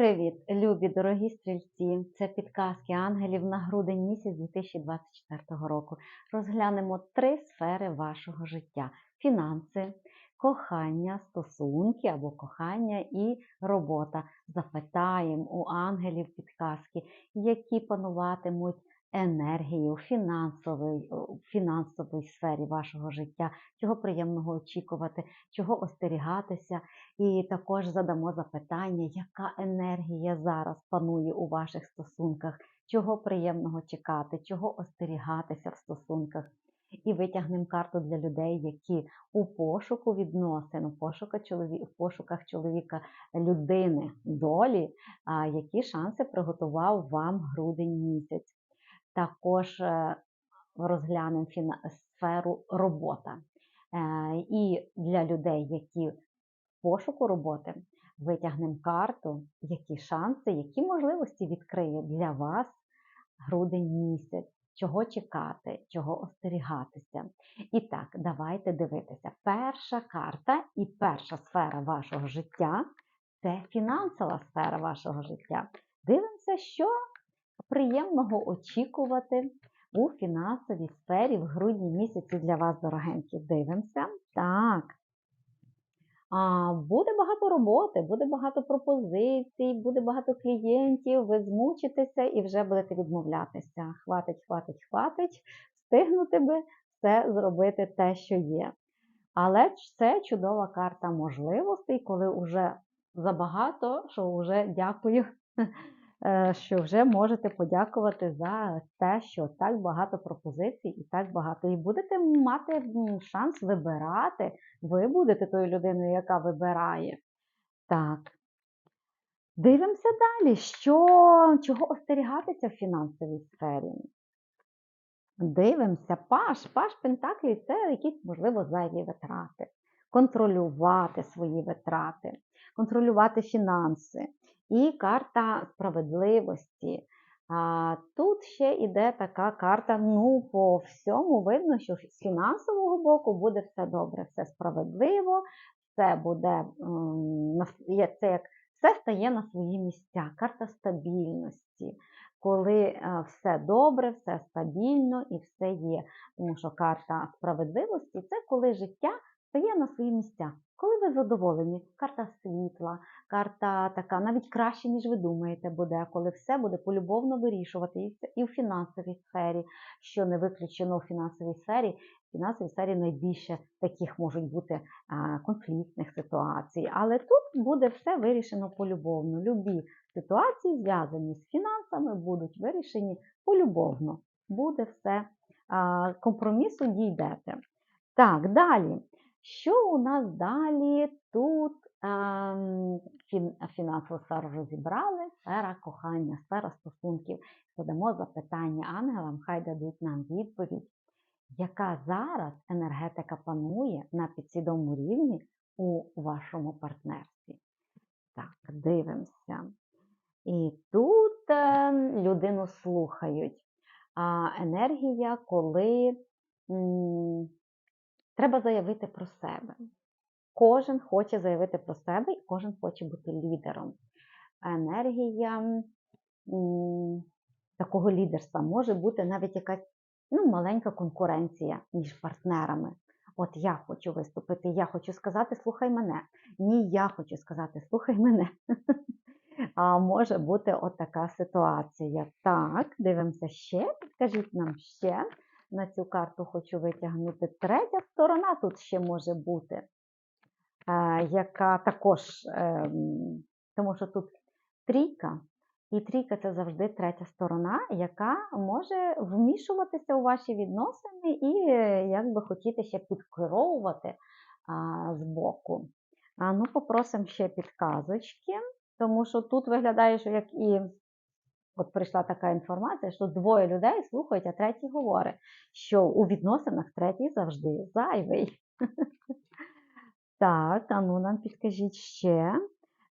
Привіт, любі дорогі стрільці! Це підказки ангелів на грудень місяць 2024 року. Розглянемо три сфери вашого життя: фінанси, кохання, стосунки або кохання і робота. Запитаємо у ангелів підказки, які пануватимуть енергії у фінансовій, сфері вашого життя, чого приємного очікувати, чого остерігатися. І також задамо запитання, яка енергія зараз панує у ваших стосунках, чого приємного чекати, чого остерігатися в стосунках. І витягнемо карту для людей, які у пошуку відносин, у пошуках чоловіка, в пошуках чоловіка людини, долі, які шанси приготував вам грудень місяць. Також е, розглянемо сферу робота. Е, І для людей, які в пошуку роботи, витягнемо карту, які шанси, які можливості відкриє для вас грудень місяць, чого чекати, чого остерігатися. І так, давайте дивитися. Перша карта і перша сфера вашого життя це фінансова сфера вашого життя. Дивимося, що приємного очікувати у фінансовій сфері в грудні місяці для вас, дорогенькі. Дивимося. Так. А, Буде багато роботи, буде багато пропозицій, буде багато клієнтів, ви змучитеся і вже будете відмовлятися. Хватить, хватить, хватить, встигнути би все зробити те, що є. Але це чудова карта можливостей, коли вже забагато, що вже дякую, що вже можете подякувати за те, що так багато пропозицій і так багато. І будете мати шанс вибирати. Ви будете тою людиною, яка вибирає. Так. Дивимося далі, що, чого остерігатися в фінансовій сфері. Дивимося, паш, паш Пентаклів це якісь, можливо, зайві витрати. Контролювати свої витрати, контролювати фінанси. І карта справедливості. А, Тут ще йде така карта, ну, по всьому видно, що з фінансового боку буде все добре, все справедливо, все буде, це як все стає на свої місця. Карта стабільності коли е, все добре, все стабільно і все є. Тому що карта справедливості це коли життя стає на свої місця. Коли ви задоволені, карта світла, карта така, навіть краще, ніж ви думаєте, буде, коли все буде полюбовно вирішувати і в- фінансовій сфері, що не виключено у фінансовій сфері. В фінансовій сфері найбільше таких можуть бути конфліктних ситуацій. Але тут буде все вирішено полюбовно. Любі ситуації, зв'язані з фінансами, будуть вирішені полюбовно. Буде все, компромісу дійдете. Так, далі. Що у нас далі? Тут ем, фінансову сферу розібрали, сфера кохання, сфера стосунків. Задамо запитання ангелам, хай дадуть нам відповідь, яка зараз енергетика панує на підсвідомому рівні у вашому партнерстві. Так, дивимося. І тут е, людину слухають. А енергія, коли треба заявити про себе. Кожен хоче заявити про себе, і кожен хоче бути лідером. Енергія такого лідерства може бути навіть якась ну, маленька конкуренція між партнерами. От я хочу виступити, я хочу сказати, слухай мене. Ні, я хочу сказати, слухай мене. А може бути от така ситуація. Так, дивимося ще. Підкажіть нам ще. На цю карту хочу витягнути. Третя сторона тут ще може бути, е, яка також, ем, тому що тут трійка, і трійка це завжди третя сторона, яка може вмішуватися у ваші відносини і е, якби хотіти ще підкеровувати а, з боку. Ну, попросимо ще підказочки, тому що тут виглядає, що як і от прийшла така інформація, що двоє людей слухають, а третій говорить, що у відносинах третій завжди зайвий. Так, а ну нам підкажіть ще.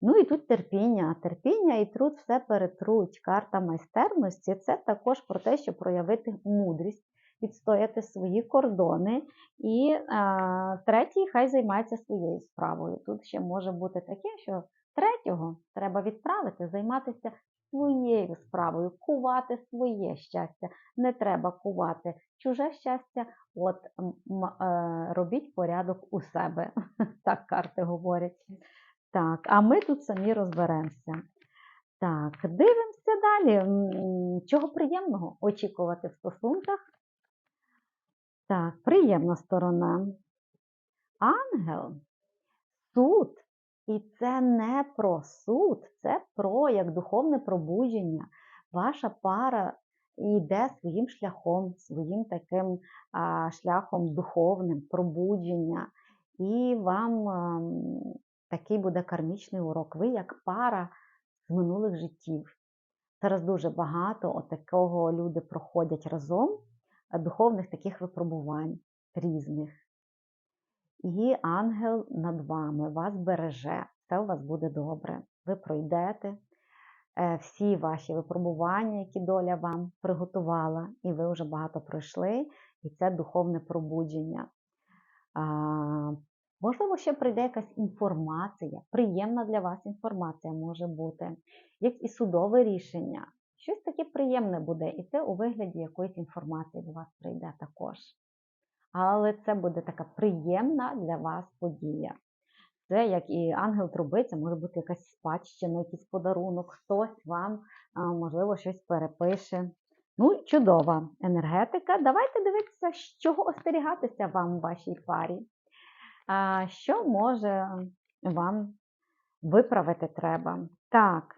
Ну і тут терпіння. Терпіння і труд все перетруть. Карта майстерності це також про те, що проявити мудрість, відстояти свої кордони. І а, третій хай займається своєю справою. Тут ще може бути таке, що Третього треба відправити, займатися своєю справою, кувати своє щастя. Не треба кувати чуже щастя, от е, робіть порядок у себе. Так карти говорять. Так, а ми тут самі розберемося. Так, дивимося далі. Чого приємного очікувати в стосунках? Так, приємна сторона. Ангел, суд. І це не про суд, це про як духовне пробудження. Ваша пара йде своїм шляхом, своїм таким а, шляхом духовним пробудження. І вам ем, такий буде кармічний урок. Ви як пара з минулих життів. Зараз дуже багато такого люди проходять разом е, духовних таких випробувань різних. І ангел над вами вас береже, все у вас буде добре. Ви пройдете е, всі ваші випробування, які доля вам приготувала, і ви вже багато пройшли, і це духовне пробудження. Можливо, ще прийде якась інформація, приємна для вас інформація може бути, як і судове рішення. Щось таке приємне буде, і це у вигляді якоїсь інформації до вас прийде також. Але це буде така приємна для вас подія. Це як і ангел трубиця, може бути якась спадщина, якийсь подарунок, хтось вам, можливо, щось перепише. Ну, чудова енергетика. Давайте дивитися, з чого остерігатися вам в вашій парі. Що може вам виправити треба? Так,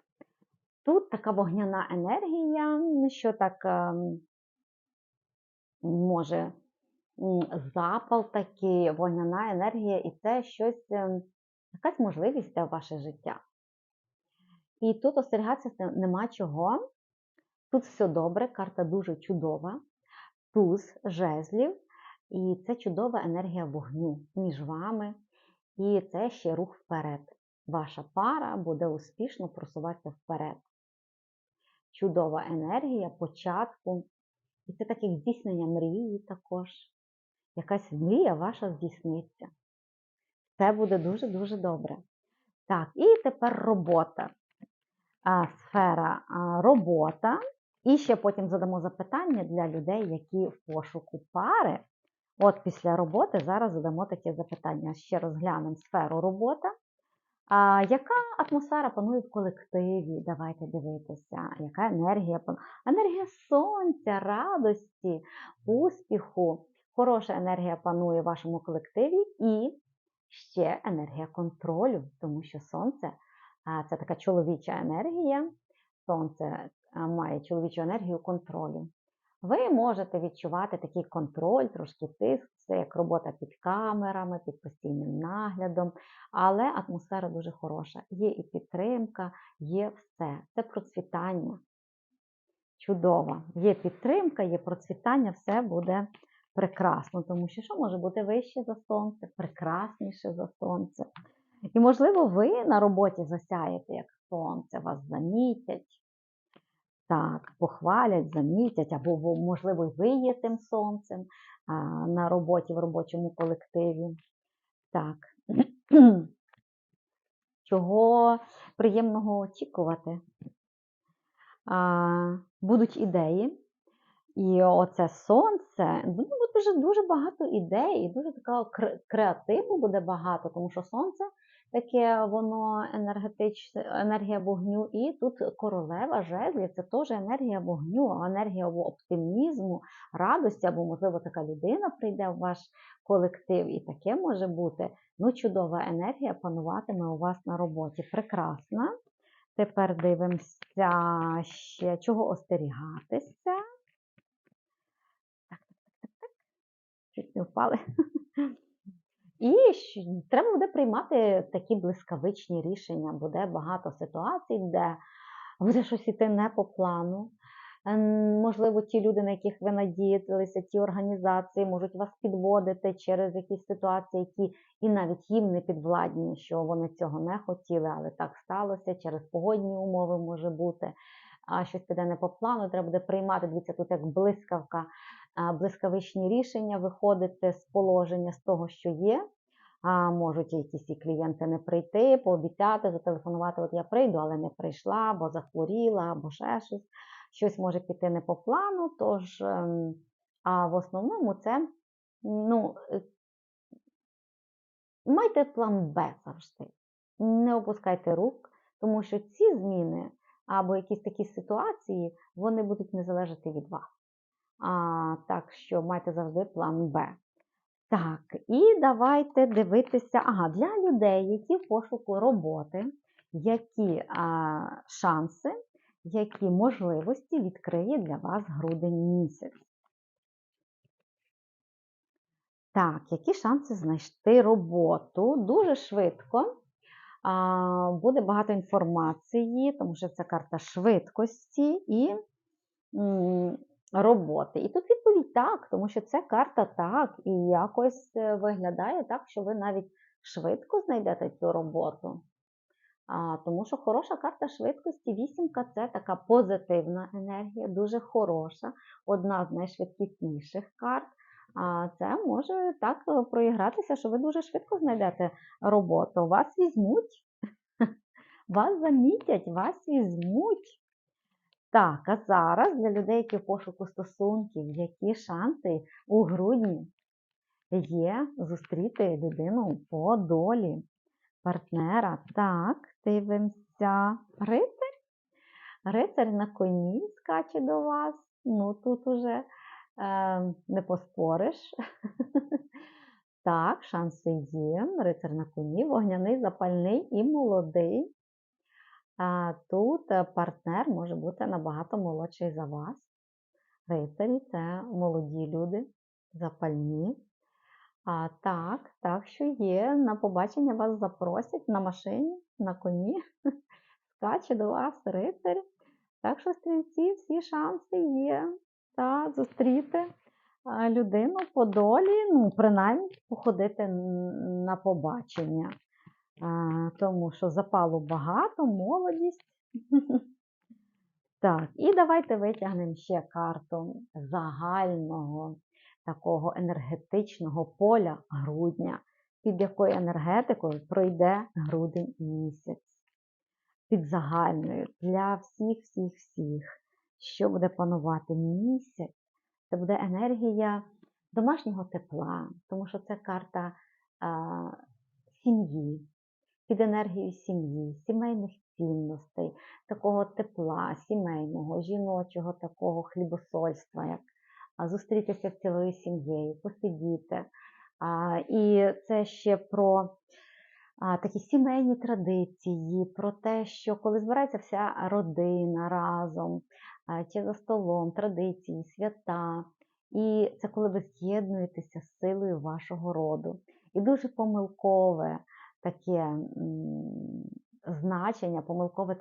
тут така вогняна енергія, що так ем, може запал такий, вогняна енергія, і це щось, ем, якась можливість для ваше життя. І тут остерігатися нема чого. Тут все добре, карта дуже чудова, туз жезлів, і це чудова енергія вогню між вами, і це ще рух вперед. Ваша пара буде успішно просуватися вперед. Чудова енергія початку. І це таке здійснення мрії також. Якась мрія ваша здійсниться. Це буде дуже-дуже добре. Так, і тепер робота. А, сфера а, робота. І ще потім задамо запитання для людей, які в пошуку пари. От після роботи зараз задамо таке запитання. Ще розглянемо сферу робота. А, яка атмосфера панує в колективі? Давайте дивитися, яка енергія панує? Енергія сонця, радості, успіху. Хороша енергія панує в вашому колективі і ще енергія контролю, тому що сонце це така чоловіча енергія. Сонце має чоловічу енергію контролю. Ви можете відчувати такий контроль, трошки тиск, це як робота під камерами, під постійним наглядом, але атмосфера дуже хороша. Є і підтримка, є все. Це процвітання. Чудово. Є підтримка, є процвітання, все буде прекрасно, тому що що може бути вище за сонце, прекрасніше за сонце. І, можливо, ви на роботі засяєте, як сонце, вас замітять. Так, похвалять, замітять, або, можливо, ви є тим сонцем а, на роботі, в робочому колективі. Так. Чого приємного очікувати? А, будуть ідеї. І оце сонце, ну, дуже дуже багато ідей, дуже такого креативу буде багато, тому що сонце таке воно енергетичне, енергія вогню, і тут королева жезлів це теж енергія вогню, енергія оптимізму, радості, або, можливо, така людина прийде в ваш колектив, і таке може бути. Ну, чудова енергія пануватиме у вас на роботі. Прекрасна. Тепер дивимося ще, чого остерігатися. Чуть не впали. І треба буде приймати такі блискавичні рішення. Буде багато ситуацій, де буде щось іти не по плану. Ем, Можливо, ті люди, на яких ви надіялися, ті організації можуть вас підводити через якісь ситуації, які і навіть їм не підвладні, що вони цього не хотіли, але так сталося. Через погодні умови може бути. А щось піде не по плану, треба буде приймати. Дивіться, тут як блискавка, блискавичні рішення, виходити з положення з того, що є. а можуть якісь і клієнти не прийти, пообіцяти, зателефонувати, от я прийду, але не прийшла, або захворіла, або ще щось. Щось може піти не по плану. Тож, ем, а в основному це ну, е, майте план Б завжди. Не опускайте рук, тому що ці зміни або якісь такі ситуації, вони будуть не залежати від вас. А, Так що майте завжди план Б. Так, і давайте дивитися, ага, для людей, які в пошуку роботи, які а, шанси, які можливості відкриє для вас грудень місяць. Так, які шанси знайти роботу? Дуже швидко. А, Буде багато інформації, тому що це карта швидкості і роботи. І тут відповідь так, тому що це карта так, і якось е, виглядає так, що ви навіть швидко знайдете цю роботу. А, Тому що хороша карта швидкості, вісімка це така позитивна енергія, дуже хороша, одна з найшвидкісніших карт. А це може так е, проігратися, що ви дуже швидко знайдете роботу. Вас візьмуть, вас замітять, вас візьмуть. Так, а зараз для людей, які в пошуку стосунків, які шанси у грудні є зустріти людину по долі, партнера. Так, дивимося. Рицарь. Рицарь на коні скаче до вас. Ну, тут уже е, не поспориш. Так, шанси є. Рицар на коні, вогняний, запальний і молодий. Тут е, партнер може бути набагато молодший за вас. Рицарі це молоді люди, запальні. А, Так, так що є. На побачення вас запросять на машині, на коні. Скаче до вас рицарь. Так що, стрільці, всі шанси є. Та, зустріти людину по долі, ну, принаймні, походити на побачення. Тому що запалу багато, молодість. Так, і давайте витягнемо ще карту загального такого енергетичного поля грудня, під якою енергетикою пройде грудень місяць. Під загальною для всіх-всіх-всіх, що буде панувати місяць, це буде енергія домашнього тепла, тому що це карта сім'ї, під енергією сім'ї, сімейних цінностей, такого тепла, сімейного, жіночого, такого хлібосольства, як зустрітися з цілою сім'єю, посидіти. І це ще про такі сімейні традиції, про те, що коли збирається вся родина разом, чи за столом, традиції, свята. І це коли ви з'єднуєтеся з силою вашого роду. І дуже помилкове таке значення, помилкове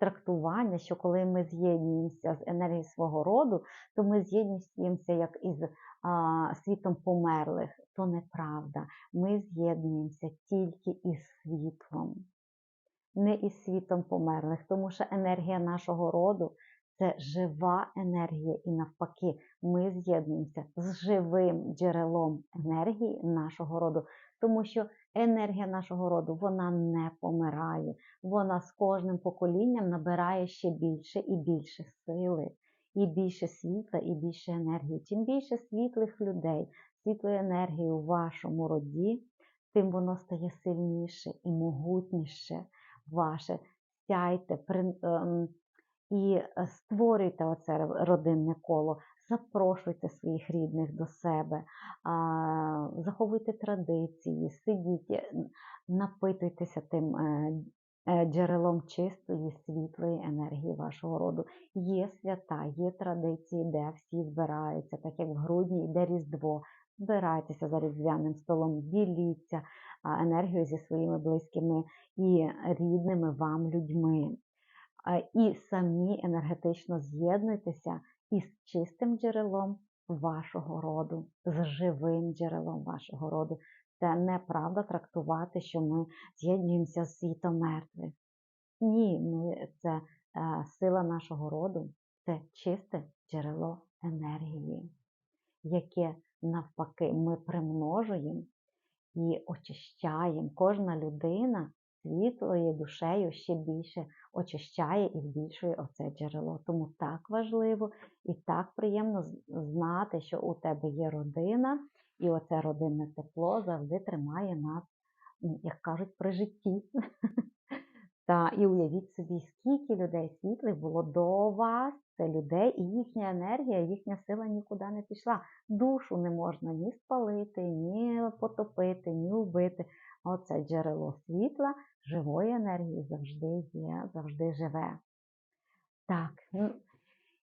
трактування, що коли ми з'єднуємося з енергією свого роду, то ми з'єднуємося як із а, світом померлих. То неправда. Ми з'єднуємося тільки із світлом, не із світом померлих, тому що енергія нашого роду це жива енергія, і навпаки, ми з'єднуємося з живим джерелом енергії нашого роду, тому що енергія нашого роду вона не помирає, вона з кожним поколінням набирає ще більше і більше сили, і більше світла, і більше енергії. Чим більше світлих людей, світлої енергії у вашому роді, тим воно стає сильніше і могутніше ваше. Сяйте, ем, і е, створюйте оце родинне коло, запрошуйте своїх рідних до себе, заховуйте традиції, сидіть, е, напитуйтеся тим е, джерелом чистої, світлої енергії вашого роду. Є свята, є традиції, де всі збираються, так як в грудні йде Різдво. Збирайтеся за різдвяним столом, діліться енергією зі своїми близькими і рідними вам людьми і самі енергетично з'єднуйтеся із чистим джерелом вашого роду, з живим джерелом вашого роду. Це неправда трактувати, що ми з'єднуємося з світом мертвих. Ні, ми, це е, сила нашого роду, це чисте джерело енергії, яке навпаки ми примножуємо і очищаємо. Кожна людина світлою душею ще більше очищає і збільшує оце джерело. Тому так важливо і так приємно знати, що у тебе є родина, і оце родинне тепло завжди тримає нас, як кажуть, при житті. Та і уявіть собі, скільки людей світлих було до вас, це людей, і їхня енергія, їхня сила нікуди не пішла. Душу не можна ні спалити, ні потопити, ні вбити. Оце джерело світла, живої енергії завжди є, завжди живе. Так, ну,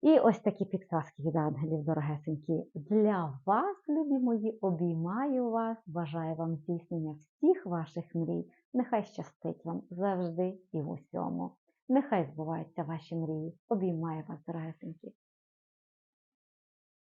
і ось такі підказки від ангелів, дорогесенькі. Для вас, любі мої, обіймаю вас, бажаю вам здійснення всіх ваших мрій. Нехай щастить вам завжди і в усьому. Нехай збуваються ваші мрії. Обіймаю вас, дорогесенькі.